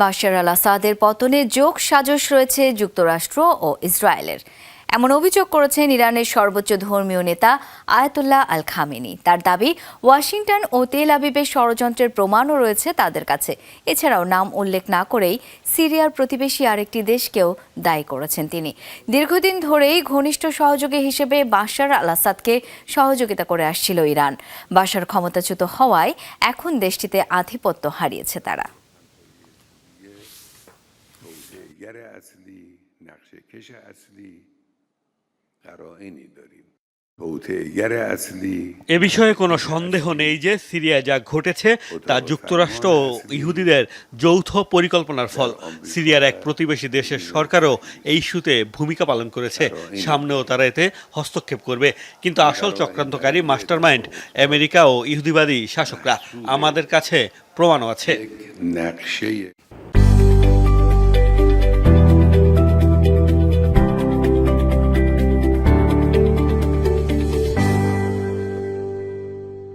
বাশার আল আসাদের পতনে যোগ সাজস রয়েছে যুক্তরাষ্ট্র ও ইসরায়েলের। এমন অভিযোগ করেছেন ইরানের সর্বোচ্চ ধর্মীয় নেতা আয়াতুল্লাহ আল খামেনি। তার দাবি, ওয়াশিংটন ও তেল আবিবের ষড়যন্ত্রের প্রমাণও রয়েছে তাদের কাছে। এছাড়াও নাম উল্লেখ না করেই সিরিয়ার প্রতিবেশী আরেকটি দেশকেও দায়ী করেছেন তিনি। দীর্ঘদিন ধরেই ঘনিষ্ঠ সহযোগী হিসেবে বাশার আল আসাদকে সহযোগিতা করে আসছিল ইরান। বাশার ক্ষমতাচ্যুত হওয়ায় এখন দেশটিতে আধিপত্য হারিয়েছে তারা। توزیعگر اصلی نقشه کش اصلی قرائنی داریم توطئهگر اصلی এ বিষয়ে কোনো সন্দেহ নেই যে সিরিয়ায় যা ঘটেছে তা যুক্তরাষ্ট্র ও ইহুদিদের যৌথ পরিকল্পনার ফল সিরিয়ার এক প্রতিবেশী দেশের সরকারও এই ইস্যুতে ভূমিকা পালন করেছে সামনেও তারা এতে হস্তক্ষেপ করবে কিন্তু আসল চক্রান্তকারী মাস্টারমাইন্ড আমেরিকা ও ইহুদিবাদী শাসকরা আমাদের কাছে প্রমাণও আছে نقشه